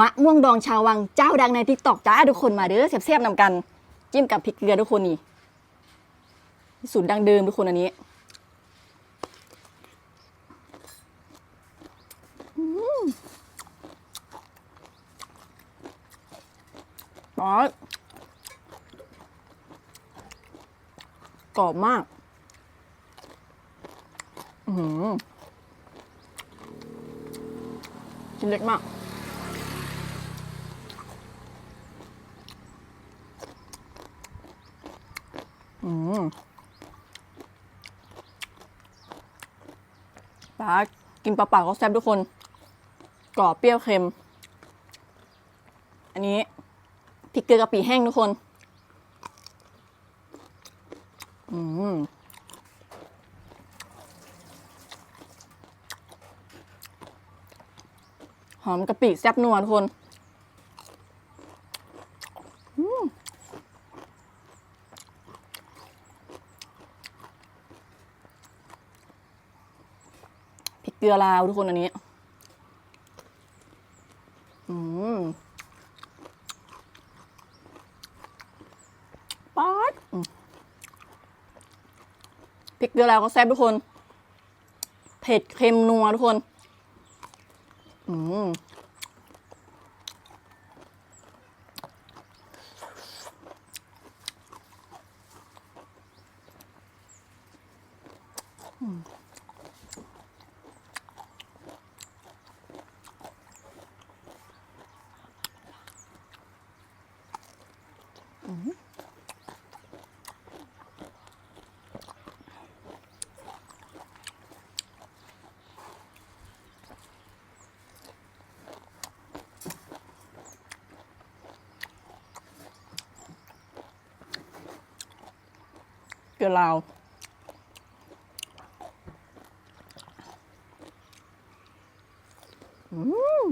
มะม่วงดองชาววังเจ้าดังในทิกตอกจ้าทุกคนมาเด้อเสียบๆนำกัน จิ้มกับพริกเกลือทุกคนนี่สูตรดังเดิมทุกคนอันนี้อืมอ๋อกรอบมาก อือหือชิ้นเล็กมาก ปลากินเปล่าก็แซ่บทุกคน กรอบเปรี้ยวเค็ม อันนี้พริกเกลือกะปิแห้งทุกคน อืมหอมกะปิแซ่บนัวทุกคนอืมพริก เกลือลาวทุกคนอันนี้ อืมป๊าดพริกเกลือลาวก็แซ่บทุกคน เผ็ดเค็มนัวทุกคน อืม เกลือลาวอืม